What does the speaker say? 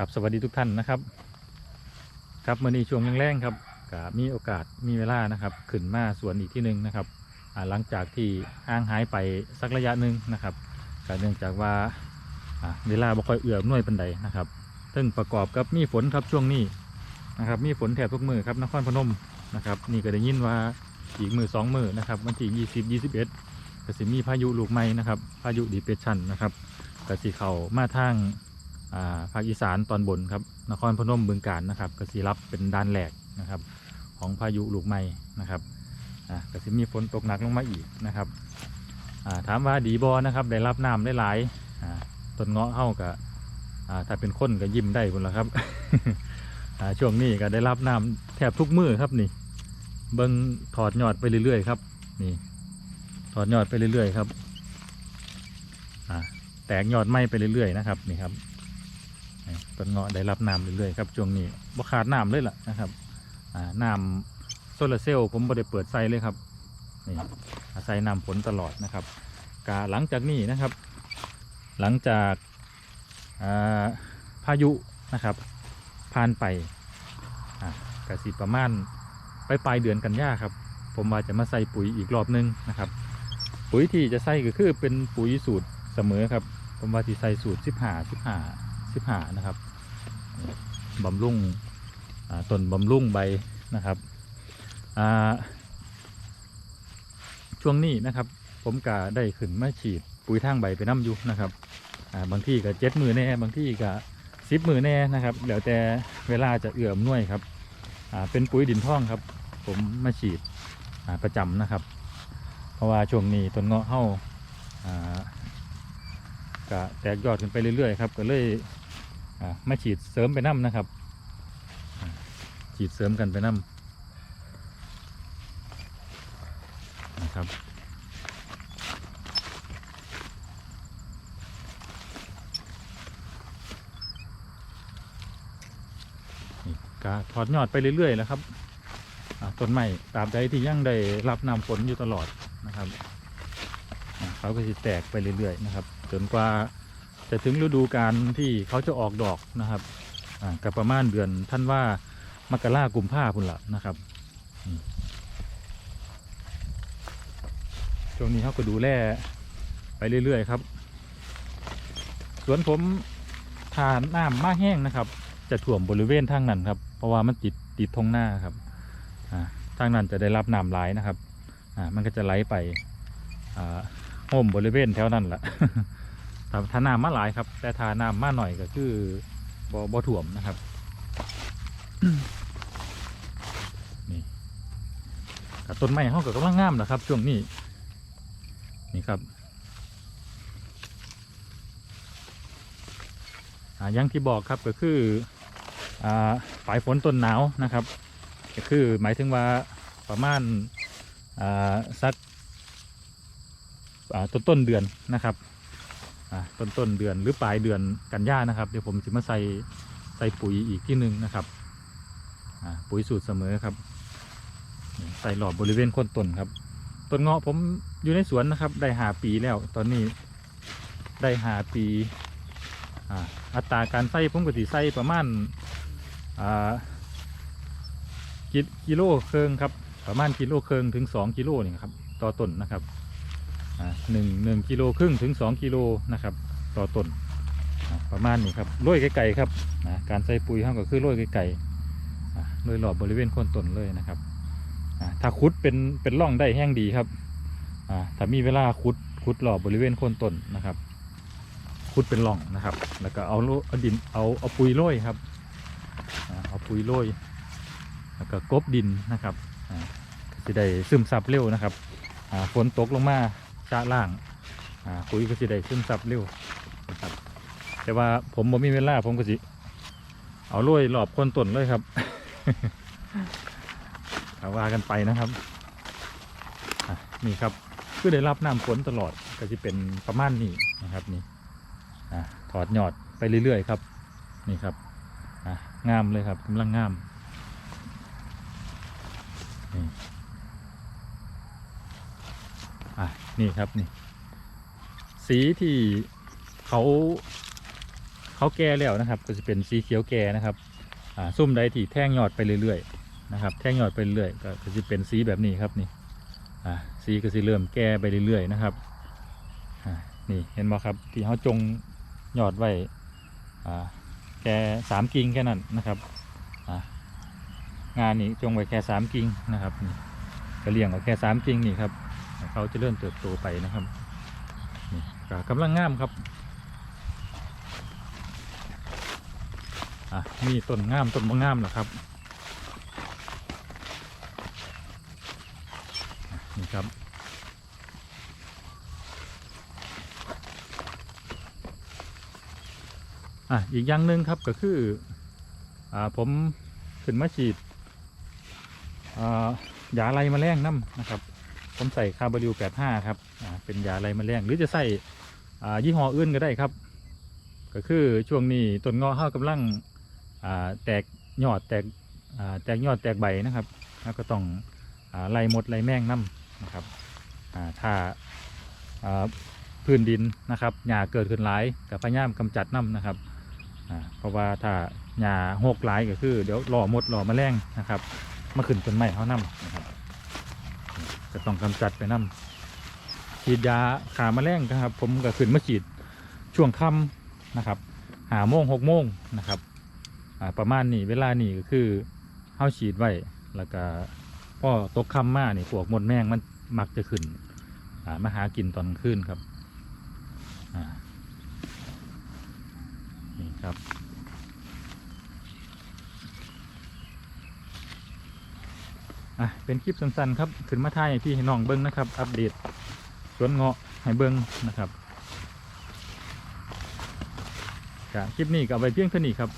ครับสวัสดีทุกท่านนะครับ ครับมื่อนี้ช่วงแรงๆครับก็มีโอกาสมีเวลานะครับ ขึ้นมาสวนอีกที่หนึ่งนะครับหลังจากที่ห่างหายไปสักระยะหนึ่งนะครับก็เนื่องจากว่าเวลาบ่ค่อยเอื้อมหน่วยปันใดนะครับซึ่งประกอบกับมีฝนครับช่วงนี้นะครับมีฝนแถบทุกมือครับนครพนมนะครับนี่ก็ได้ยินว่าอีกมือสองมือนะครับวันที่ยี่สิบยี่สิบเอ็ดกสิมีพายุลูกใหม่นะครับพายุดีเพชันนะครับก็สิเข้ามาทาง ภาคอีสานตอนบนครับนครพนมบึงกาฬนะครับกสิรับเป็นด้านแหลกนะครับ ของพายุลูกใหม่นะครับอ่ากสิมีฝนตกหนักลงมาอีกนะครับถามว่าดีบอนะครับได้รับน้ำได้หลายต้นเงาะเข้ากับถ้าเป็นคนก็ยิ้มได้คนละครับช่วงนี้ก็ได้รับน้ำแทบทุกมือครับนี่ เบิ้งถอดยอดไปเรื่อยๆครับนี่ถอดยอดไปเรื่อยๆครับแตกยอดไหมไปเรื่อยๆนะครับนี่ครับ ต้นเงาะได้รับน้ำเรื่อยๆครับช่วงนี้บ่ขาดน้ำเลยล่ะนะครับน้ำโซลารเซลล์ผมบ่ได้เปิดใส่เลยครับนี่อาศัยน้ำฝนตลอดนะครับกาหลังจากนี้นะครับ หลังจากพายุนะครับผ่านไปกสิประมาณไปปลายเดือนกันยาครับ ผมว่าจะมาใส่ปุ๋ยอีกรอบนึงนะครับ ปุ๋ยที่จะใส่ก็คือเป็นปุ๋ยสูตรเสมอครับ ผมว่าที่ใส่สูตรสิบห้า สิบหานะครับบำรุงอ่าต้นบำรุงใบนะครับช่วงนี้นะครับ ผมก็ได้ขึ้นมาฉีดปุ๋ยทางใบไปน้ำอยุนะครับบางที่ก็เจ็ดมือแน่บางที่ก็สิบมือแน่นะครับแล้วแต่เวลาจะเอื้อมน่วยครับเป็นปุ๋ยดินท่องครับ ผมมาฉีดประจำนะครับ เพราะว่าช่วงนี้ต้นเงาะเห่าก็แตกยอดขึ้นไปเรื่อยๆครับก็เลย มาฉีดเสริมไปน้ำนะครับ ฉีดเสริมกันไปน้ำนะครับก็ถอดยอดไปเรื่อยๆแล้วครับต้นไม้ตาบใดที่ยั่งได้รับน้ำฝนอยู่ตลอดนะครับเขาก็จะแตกไปเรื่อยๆนะครับ จนกว่า จะถึงฤดูการที่เขาจะออกดอกนะครับกับประมาณเดือนท่านว่ามกรากุมภาพุ่นละนะครับช่วงนี้เขาก็ดูแลไปเรื่อยๆครับ สวนผมทานน้ำมากแห้งนะครับ จะถ่วมบริเวณทางนั้นครับ เพราะว่ามันติดติดทงหน้าครับทางนั้นจะได้รับน้ำไหลนะครับมันก็จะไหลไปอ่มบริเวณแถวนั้นแหละ ถ้าถ้าน้ำมาหลายครับ แต่ถ้าน้ำมาหน่อยก็คือบ่บ่ถ่วมนะครับ นี่ต้นไม้เขาก็กำลังงามนะครับ ช่วงนี้ นี่ครับอ่าอยังที่บอกครับก็คืออ่าปลายฝนต้นหนาวนะครับ ก็คือหมายถึงว่าประมาณสักต้นต้นเดือนนะครับ ต้นต้นเดือนหรือปลายเดือนกันยานะครับ เดี๋ยวผมจะมาใส่ใส่ปุ๋ยอีกที่หนึ่งนะครับปุ๋ยสูตรเสมอครับ ใส่หลอบบริเวณโคนต้นครับต้นเงาะผมอยู่ในสวนนะครับ ได้หาปีแล้ว ตอนนี้ได้หาปีอัตราการใส่ผมก็สิใส่ประมาณกิโลเครืองครับ ประมาณกิโลเครืองถึงสองกิโลนี่ครับต่อต้นนะครับ หนึ่งหนึ่งกิโลครึ่งถึงสองกิโลนะครับ ต่อต้นประมาณนี้ครับโรยไกลๆครับการใส่ปุ๋ยห้องก็คือโรยไกลๆอ่โรยรอบบริเวณโคนต้นเลยนะครับถ้าขุดเป็นเป็นร่องได้แห้งดีครับถ้ามีเวลาขุดขุดรอบบริเวณโคนต้นนะครับขุดเป็นร่องนะครับ แล้วก็เอาเอาดินเอาเอาปุ๋ยโรยครับเอาปุ๋ยโรยแล้วก็กบดินนะครับจะได้ซึมซับเร็วนะครับฝนตกลงมา ชะล่างอ่าปุ๋ยก็สิได้ซึมซับเร็วนะครับ แต่ว่าผมบ่มีเวลาผมก็สิ เอาลุยหลอบคนต้นเลยครับเอาว่ากันไปนะครับอะนี่ครับคือได้รับน้ำฝนตลอดก็จะเป็นประมาณนี้นะครับนี่อะถอดหยอดไปเรื่อยๆครับนี่ครับอะงามเลยครับกำลังงามนี่ อะ นี่ครับนี่ สีที่เขาเขาแก่แล้วนะครับ ก็จะเป็นสีเขียวแก่นะครับอ่าซุ่มใดที่แท่งยอดไปเรื่อยๆนะครับ แท่งยอดไปเรื่อยก็จะเป็นสีแบบนี้ครับนี่อ่าสีก็จะเริ่มแก่ไปเรื่อยๆนะครับอ่านี่เห็นไหมครับที่เขาจงยอดไว้อ่าแค่สามกิ่งแค่นั้นนะครับอ่างานนี้จงไว้แค่สามกิ่งนะครับนี่ก็เลี้ยงเอาแค่สามกิ่งนี่ครับ เขาจะเริ่มเติบโตไปนะครับกำลังงามครับอะมีต้นงามต้นบ่งามเหรอครับนี่ครับอะอีกอย่างหนึ่งครับก็คืออ่าผมขึ้นมาฉีดอ่ายาไล่แมลงน้ำนะครับ ผมใส่คาร์บอริว85 ครับเป็นยาไล่แมลงหรือจะใส่ยี่ห้ออื่นก็ได้ครับ ก็คือช่วงนี้ต้นงาะเข้ากำลังแตกยอดแตกแตกยอดแตกใบนะครับแล้วก็ต้องไล่มดไล่แมงน้ำนะครับถ้าพื้นดินนะครับหญ้าเกิดขึ้นหลายกับพยายามกำจัดน้ำนะครับเพราะว่าถ้าหญ้าหกหลายก็คือ เดี๋ยวหล่อมดหล่อแมลงนะครับมาขึ้นต้นไม้เขาน้ำนะครับ ก็ต้องกำจัดไปน้ำฉีดยาขาแมลงนะครับ ผมก็ขึ้นมาฉีดช่วงค่ำนะครับหาโมงหกโมงนะครับประมาณนี้เวลานี่ก็คือเฮาฉีดไว้แล้วก็พอตกค่ำมานี่พวกมดแมงมันมักจะขึ้นมาหากินตอนกลางคืนครับนี่ครับ อะเป็นคลิปสั้นๆครับขึ้นมาถ่ายให้พี่ให้น้องเบิ้งนะครับ อัปเดตสวนเงาะให้เบิ้งนะครับคลิปนี้ก็เอาไปเพียงเท่านี้ครับ